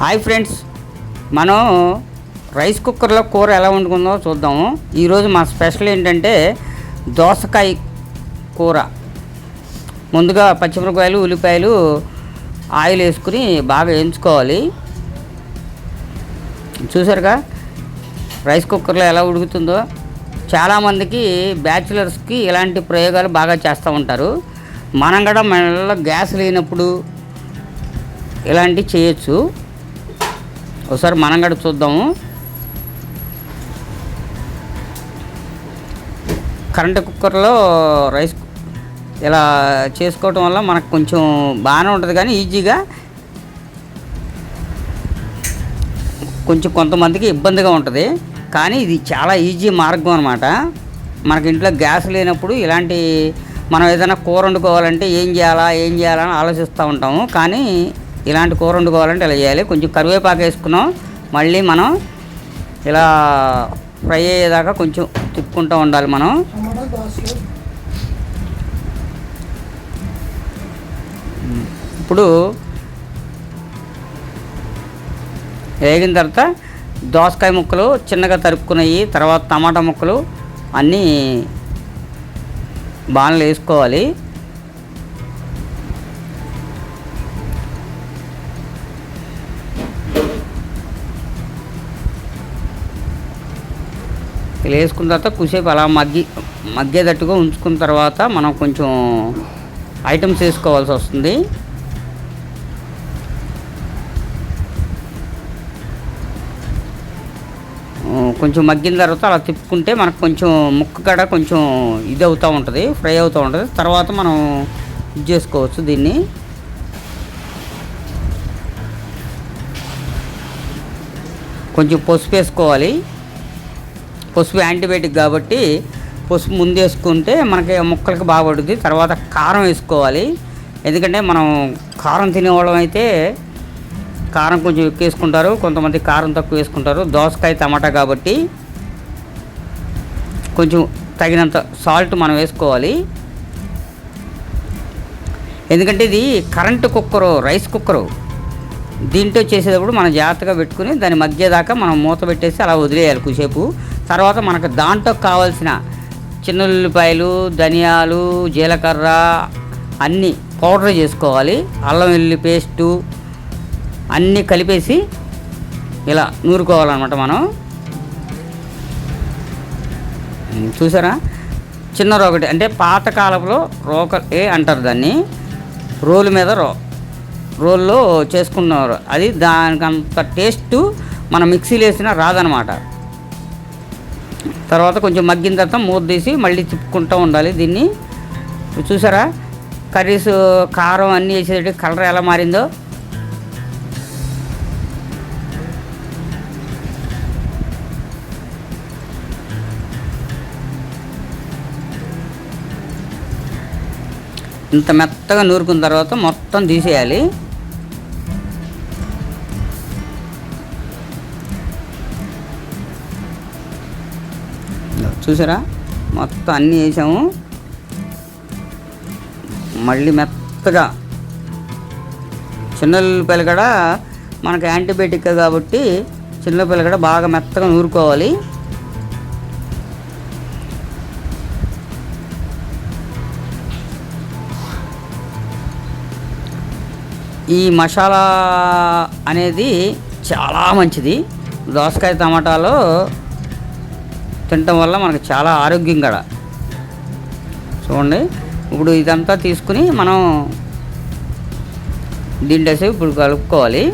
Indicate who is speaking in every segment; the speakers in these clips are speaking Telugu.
Speaker 1: హాయ్ ఫ్రెండ్స్ మనం రైస్ కుక్కర్లో కూర ఎలా వండుకుందో చూద్దాము. ఈరోజు మా స్పెషల్ ఏంటంటే దోసకాయ కూర. ముందుగా పచ్చిమిరపకాయలు ఉల్లిపాయలు ఆయిల్ వేసుకుని బాగా వేయించుకోవాలి. చూసారుగా? రైస్ కుక్కర్లో ఎలా ఉడుకుతుందో. చాలామందికి బ్యాచులర్స్కి ఇలాంటి ప్రయోగాలు బాగా చేస్తూ ఉంటారు. మనం కూడా మన గ్యాస్ లేనప్పుడు ఇలాంటివి చేయొచ్చు. ఒకసారి మనం కూడా చూద్దాము. కరెంట్ కుక్కర్లో రైస్ ఇలా చేసుకోవటం వల్ల మనకు కొంచెం బాగానే ఉంటుంది కానీ ఈజీగా కొంచెం కొంతమందికి ఇబ్బందిగా ఉంటుంది. కానీ ఇది చాలా ఈజీ మార్గం అనమాట మనకి ఇంట్లో గ్యాస్ లేనప్పుడు ఇలాంటి మనం ఏదైనా కూర వండుకోవాలంటే ఏం చేయాలా ఏం చేయాలని ఆలోచిస్తూ ఉంటాము. కానీ ఇలాంటి కూర వండుకోవాలంటే ఇలా చేయాలి. కొంచెం కరివేపాకు వేసుకున్నాం. మళ్ళీ మనం ఇలా ఫ్రై అయ్యేదాకా కొంచెం తిప్పుకుంటూ ఉండాలి మనం. ఇప్పుడు వేగిన తర్వాత దోసకాయ ముక్కలు చిన్నగా తరుపుకున్నాయి తర్వాత టమాటా ముక్కలు అన్నీ బాణలు వేసుకోవాలి. ఇలా వేసుకున్న తర్వాత కుసేపు అలా మగ్గి మగ్గేటట్టుగా ఉంచుకున్న తర్వాత మనం కొంచెం ఐటమ్స్ వేసుకోవాల్సి వస్తుంది. కొంచెం మగ్గిన తర్వాత అలా తిప్పుకుంటే మనకు కొంచెం ముక్క కడ కొంచెం ఇది అవుతూ ఉంటుంది ఫ్రై అవుతూ ఉంటుంది. తర్వాత మనం ఇది చేసుకోవచ్చు దీన్ని. కొంచెం పసుపు వేసుకోవాలి. పసుపు యాంటీబయాటిక్ కాబట్టి పసుపు ముందు వేసుకుంటే మనకి ముక్కలకి బాగా పడుతుంది తర్వాత కారం వేసుకోవాలి. ఎందుకంటే మనం కారం తినేవాళ్ళం అయితే కారం కొంచెం ఎక్కువ వేసుకుంటారు. కొంతమంది కారం తక్కువ వేసుకుంటారు. దోసకాయ టమాటా కాబట్టి కొంచెం తగినంత సాల్ట్ మనం వేసుకోవాలి. ఎందుకంటే ఇది కరెంటు కుక్కరు రైస్ కుక్కరు. దీంట్లో చేసేటప్పుడు మనం జాగ్రత్తగా పెట్టుకుని దాని మధ్య దాకా మనం మూత పెట్టేసి అలా వదిలేయాలి కుసేపు తర్వాత మనకు దాంట్లో కావాల్సిన చిన్న ఉల్లిపాయలు ధనియాలు జీలకర్ర అన్నీ పౌడర్ చేసుకోవాలి. అల్లం వెల్లుల్లి పేస్టు అన్నీ కలిపేసి ఇలా నూరుకోవాలన్నమాట మనం. చూసారా? చిన్న రోకటి అంటే పాతకాలంలో రోకటే అంటారు దాన్ని? రోలు మీద రో రోల్లో చేసుకున్నారు. అది దానికంత టేస్ట్ మనం మిక్సీలో వేసినా రాదనమాట తర్వాత కొంచెం మగ్గిన తర్వాత మూత తీసి మళ్ళీ తిప్పుకుంటూ ఉండాలి దీన్ని. చూసారా? కర్రీస్ కారం అన్నీ వేసేటట్టు కలర్ ఎలా మారిందో. ఇంత మెత్తగా నూరుకున్న తర్వాత మొత్తం తీసేయాలి. చూసారా? మొత్తం అన్నీ వేసాము. మళ్ళీ మెత్తగా. చిన్న ఉల్లిపాయలు కూడా మనకు యాంటీబయాటిక్ కాబట్టి చిన్న కూడా బాగా మెత్తగా నూరుకోవాలి. ఈ మసాలా అనేది చాలా మంచిది. దోసకాయ టమాటాలో తినటం వల్ల మనకు చాలా ఆరోగ్యం కూడా. చూడండి. ఇప్పుడు ఇదంతా తీసుకుని మనం దీంట్లో ఇప్పుడు కలుపుకోవాలి.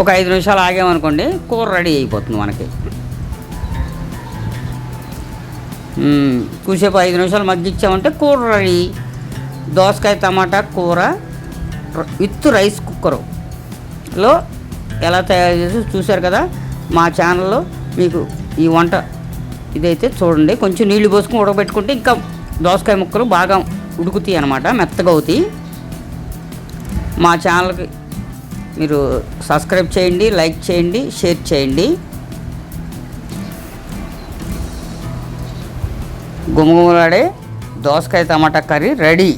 Speaker 1: ఒక ఐదు నిమిషాలు ఆగామనుకోండి కూర రెడీ అయిపోతుంది మనకి. కూసేపు ఐదు నిమిషాలు మగ్గిచ్చామంటే కూర రెడీ. దోసకాయ టమాటా కూర విత్ రైస్ కుక్కరులో ఎలా తయారు చేసి చూశారు కదా మా ఛానల్లో మీకు ఈ వంట ఇదైతే చూడండి. కొంచెం నీళ్ళు పోసుకుని ఉడకబెట్టుకుంటే ఇంకా దోసకాయ ముక్కలు బాగా ఉడుకుతాయి అనమాట మెత్తగా అవుతాయి. మా ఛానల్కి మీరు సబ్స్క్రైబ్ చేయండి లైక్ చేయండి షేర్ చేయండి. గుమగుమలాడే దోసకాయ టమాటా కర్రీ రెడీ.